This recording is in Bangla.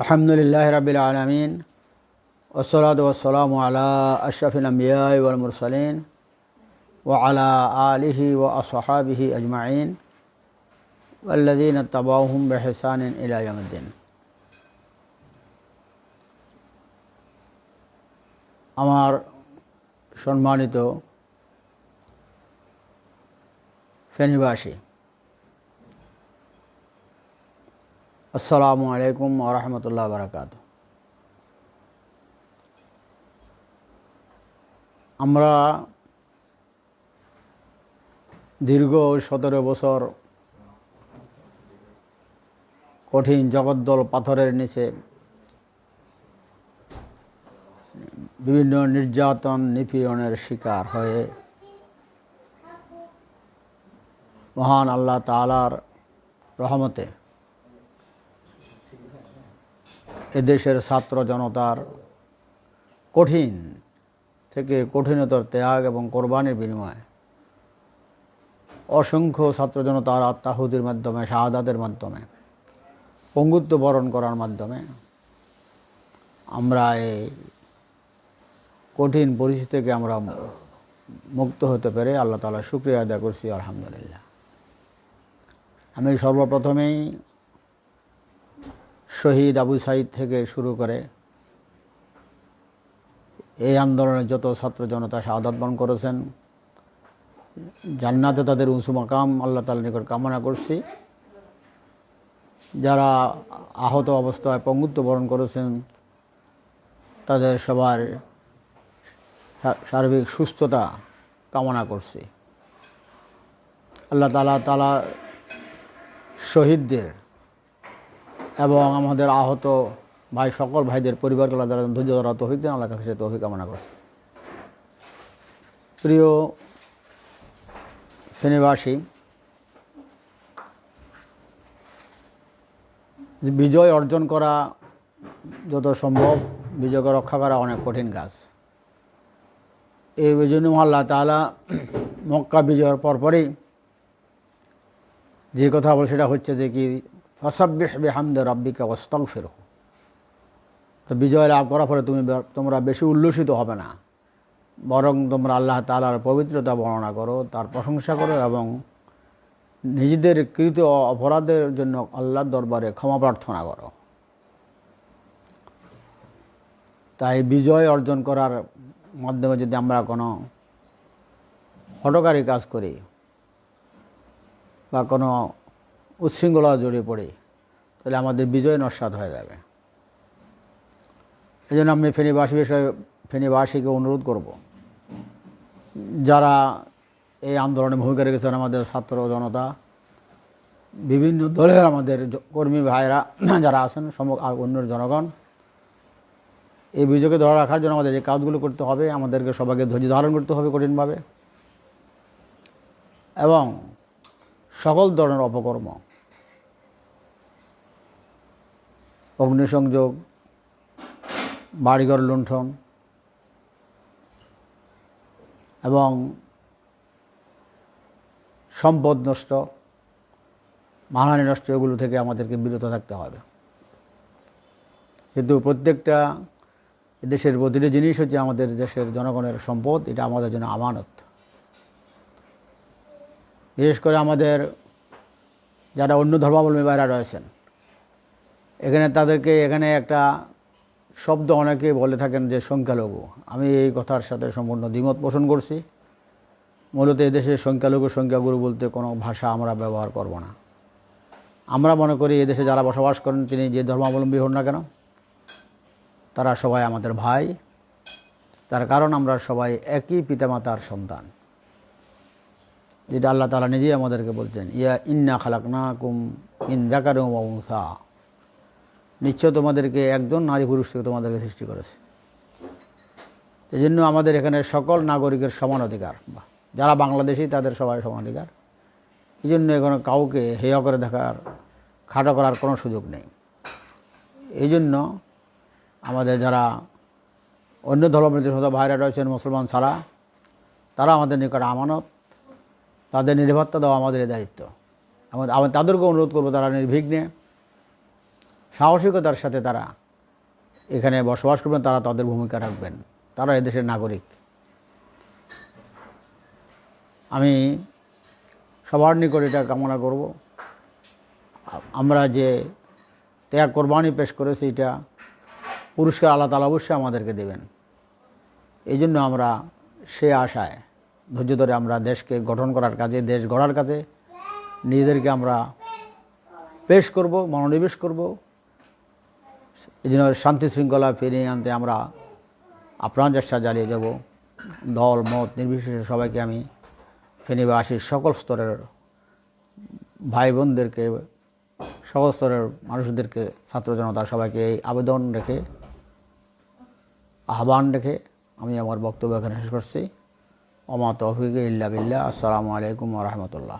الحمد لله رب العالمين والصلاة والسلام على أشرف الأنبياء والمرسلين وعلى آله وأصحابه أجمعين والذين اتبعوهم بإحسان إلى يوم الدين আমার সম্মানিত ফেনীবাসী আসসালামু আলাইকুম ওরহমতুল্লাহ বারাকাত আমরা দীর্ঘ সতেরো বছর কঠিন জগদ্দল পাথরের নিচে বিভিন্ন নির্যাতন, নিপীড়নের শিকার হয়ে মহান আল্লাহ তালার রহমতে এদেশের ছাত্র জনতার কঠিন থেকে কঠিনতর ত্যাগ এবং কোরবানির বিনিময়ে অসংখ্য ছাত্র জনতার আত্মাহুতির মাধ্যমে, শাহাদাতের মাধ্যমে, পঙ্গুত্ব বরণ করার মাধ্যমে আমরা এই কঠিন পরিস্থিতি থেকে আমরা মুক্ত হতে পেরে আল্লাহ তালা শুক্রিয়া আদায় করছি, আলহামদুলিল্লাহ। আমি সর্বপ্রথমেই শহীদ আবু সাইদ থেকে শুরু করে এই আন্দোলনে যত ছাত্র জনতা শাহাদাত বরণ করেছেন, জান্নাতে তাদের উঁচু মাকাম আল্লাহ তালা নিকট কামনা করছি। যারা আহত অবস্থায় পঙ্গুত্ব বরণ করেছেন, তাদের সবার সার্বিক সুস্থতা কামনা করছি। আল্লাহ তালা তালা শহীদদের এবং আমাদের আহত ভাই, সকল ভাইদের পরিবারগুলো যারা ধৈর্য ধরা তৌফিক দেন আল্লাহ কাছে তৌফিক কামনা করছি প্রিয় ফেনীবাসী বিজয় অর্জন করা যত সম্ভব, বিজয়কে রক্ষা করা অনেক কঠিন কাজ। এই জন্য আল্লাহ তালা মক্কা বিজয়ের পরপরই যে কথা বলে সেটা হচ্ছে যে কি ফসাব্বিহ বেহামদে রব্বিকা ওস্তং ফেরো তো বিজয় লাভ করার ফলে তুমি তোমরা বেশি উল্লসিত হবে না। বরং তোমরা আল্লাহ তালার পবিত্রতা বর্ণনা করো, তার প্রশংসা করো এবং নিজেদের কৃত অপরাধের জন্য আল্লাহর দরবারে ক্ষমা প্রার্থনা করো। তাই বিজয় অর্জন করার মাধ্যমে যদি আমরা কোনো হটকারী কাজ করি বা কোনো উচ্ছৃঙ্খলা জড়িয়ে পড়ি, তাহলে আমাদের বিজয় নস্বাদ হয়ে যাবে। এই জন্য আমি ফেনীবাসী বিষয়ে ফেনীবাসীকে অনুরোধ করব, যারা এই আন্দোলনে ভূমিকা রেখেছেন আমাদের ছাত্র জনতা, বিভিন্ন দলের আমাদের কর্মী ভাইরা যারা আছেন সম আর অন্য জনগণ, এই বিজয়কে ধরে রাখার জন্য আমাদের যে কাজগুলো করতে হবে, আমাদেরকে সবাইকে ধৈর্য ধারণ করতে হবে কঠিনভাবে। এবং সকল ধরনের অপকর্ম অগ্নিসংযোগ, বাড়িঘর লুণ্ঠন এবং সম্পদ নষ্ট মানহানি নষ্ট, এগুলো থেকে আমাদেরকে বিরত থাকতে হবে। কিন্তু প্রত্যেকটা দেশের প্রতিটি জিনিস হচ্ছে আমাদের দেশের জনগণের সম্পদ, এটা আমাদের জন্য আমানত। বিশেষ করে আমাদের যারা অন্য ধর্মাবলম্বী বাইরা রয়েছেন এখানে তাদেরকে এখানে একটা শব্দ অনেকে বলে থাকেন যে সংখ্যালঘু। আমি এই কথার সাথে সম্পূর্ণ দ্বিমত পোষণ করছি। মূলত এদেশে সংখ্যালঘু, সংখ্যাগুরু বলতে কোনো ভাষা আমরা ব্যবহার করব না। আমরা মনে করি এদেশে যারা বসবাস করেন, তিনি যে ধর্মাবলম্বী হন না কেন, তারা সবাই আমাদের ভাই। তার কারণ আমরা সবাই একই পিতামাতার সন্তান। যেটা আল্লাহ তালা নিজেই আমাদেরকে বলছেন, ইয়া ইন্না খালাক না কুম ইন দেখারুমসা নিশ্চয় তোমাদেরকে একজন নারী পুরুষ থেকে তোমাদেরকে সৃষ্টি করেছে। এই জন্য আমাদের এখানে সকল নাগরিকের সমান অধিকার। যারা বাংলাদেশি, তাদের সবাই সমান অধিকার। এই জন্য এখানে কাউকে হেয় করে দেখার, খাটো করার কোনো সুযোগ নেই। এই জন্য আমাদের যারা অন্য ধর্মের ধর্মপ্রতিশোধ ভাইরা রয়েছেন মুসলমান ছাড়া, তারা আমাদের নিকট আমানত, তাদের নিরাপত্তা দেওয়া আমাদের দায়িত্ব। আমাদের তাদেরকে অনুরোধ করব, তারা নির্বিঘ্নে সাহসিকতার সাথে তারা এখানে বসবাস করবেন, তারা তাদের ভূমিকা রাখবেন। তারা এদেশের নাগরিক। আমি সবার নিকট এটা কামনা করব। আমরা যে ত্যাগ কোরবানি পেশ করেছি, এটা পুরস্কার আল্লাহ তালা অবশ্যই আমাদেরকে দেবেন। এই জন্য আমরা সে আশায়, ধৈর্য ধরে আমরা দেশকে গঠন করার কাজে, দেশ গড়ার কাজে নিজেদেরকে আমরা পেশ করব, মনোনিবেশ করব। এই জন্য শান্তি শৃঙ্খলা ফিরিয়ে আনতে আমরা আপ্রাণ চেষ্টা চালিয়ে যাব। দল, মত নির্বিশেষে সবাইকে আমি ফেনীবাসীর সকল স্তরের ভাই বোনদেরকে সকল স্তরের মানুষদেরকে, ছাত্র জনতা সবাইকে এই আবেদন রেখে, আহ্বান রেখে আমি আমার বক্তব্য এখানে শেষ করছি। অমাত ইল্লা বিল্লাহ। আসসালামু আলাইকুম রহমতুল্লাহ।